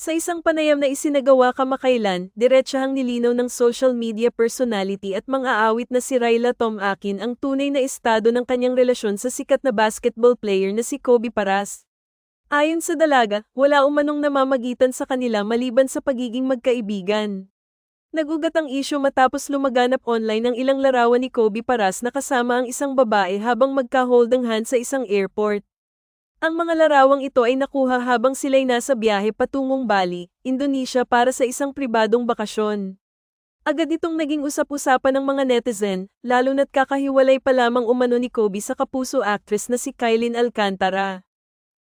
Sa isang panayam na isinagawa kamakailan, diretsahang nilinaw ng social media personality at mga awit na si Ryla Tom Akin ang tunay na estado ng kanyang relasyon sa sikat na basketball player na si Kobe Paras. Ayon sa dalaga, wala umanong namamagitan sa kanila maliban sa pagiging magkaibigan. Nagugat ang isyo matapos lumaganap online ang ilang larawan ni Kobe Paras na kasama ang isang babae habang magka-holding hand sa isang airport. Ang mga larawang ito ay nakuha habang sila'y nasa biyahe patungong Bali, Indonesia para sa isang pribadong bakasyon. Agad itong naging usap-usapan ng mga netizen, lalo na't kakahiwalay pa lamang umano ni Kobe sa kapuso actress na si Kylin Alcantara.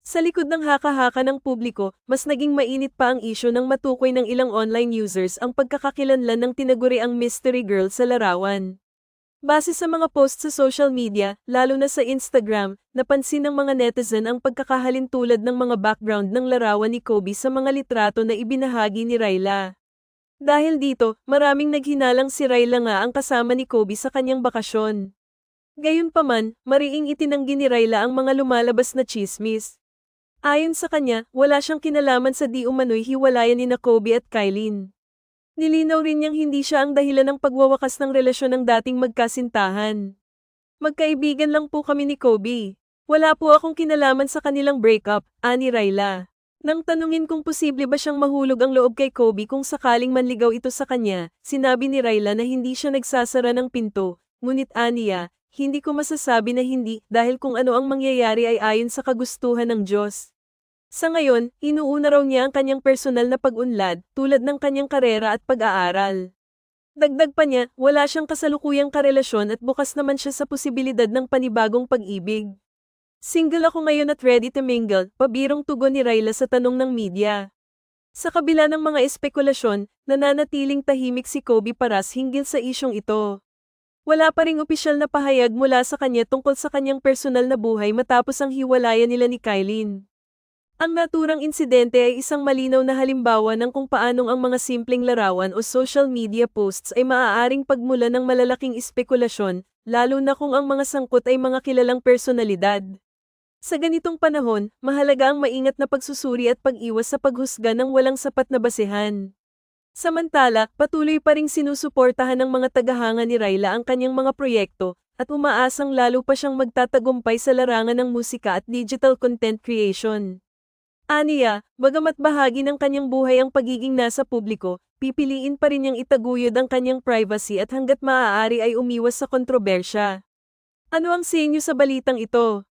Sa likod ng haka-haka ng publiko, mas naging mainit pa ang isyo ng matukoy ng ilang online users ang pagkakakilanlan ng tinaguriang mystery girl sa larawan. Base sa mga post sa social media, lalo na sa Instagram, napansin ng mga netizen ang pagkakahalin tulad ng mga background ng larawan ni Kobe sa mga litrato na ibinahagi ni Ryla. Dahil dito, maraming naghinalang si Ryla nga ang kasama ni Kobe sa kanyang bakasyon. Gayunpaman, mariing itinanggi ni Ryla ang mga lumalabas na chismis. Ayon sa kanya, wala siyang kinalaman sa di umano'y hiwalayan ni na Kobe at Kylene. Nilinaw rin niyang hindi siya ang dahilan ng pagwawakas ng relasyon ng dating magkasintahan. Magkaibigan lang po kami ni Kobe. Wala po akong kinalaman sa kanilang breakup, ani Ryla. Nang tanungin kung posible ba siyang mahulog ang loob kay Kobe kung sakaling manligaw ito sa kanya, sinabi ni Ryla na hindi siya nagsasara ng pinto, ngunit aniya, hindi ko masasabi na hindi dahil kung ano ang mangyayari ay ayon sa kagustuhan ng Diyos. Sa ngayon, inuuna raw niya ang kanyang personal na pag-unlad, tulad ng kanyang karera at pag-aaral. Dagdag pa niya, wala siyang kasalukuyang karelasyon at bukas naman siya sa posibilidad ng panibagong pag-ibig. Single ako ngayon at ready to mingle, pabirong tugon ni Ryla sa tanong ng media. Sa kabila ng mga espekulasyon, nananatiling tahimik si Kobe Paras hinggil sa isyong ito. Wala pa ring opisyal na pahayag mula sa kanya tungkol sa kanyang personal na buhay matapos ang hiwalayan nila ni Kylene. Ang naturang insidente ay isang malinaw na halimbawa ng kung paanong ang mga simpleng larawan o social media posts ay maaaring pagmula ng malalaking espekulasyon, lalo na kung ang mga sangkot ay mga kilalang personalidad. Sa ganitong panahon, mahalaga ang maingat na pagsusuri at pag-iwas sa paghusga ng walang sapat na basehan. Samantala, patuloy pa ring sinusuportahan ng mga tagahanga ni Ryla ang kanyang mga proyekto, at umaasang lalo pa siyang magtatagumpay sa larangan ng musika at digital content creation. Aniya, bagamat bahagi ng kanyang buhay ang pagiging nasa publiko, pipiliin pa rin niyang itaguyod ang kanyang privacy at hanggat maaari ay umiwas sa kontrobersya. Ano ang senyo sa balitang ito?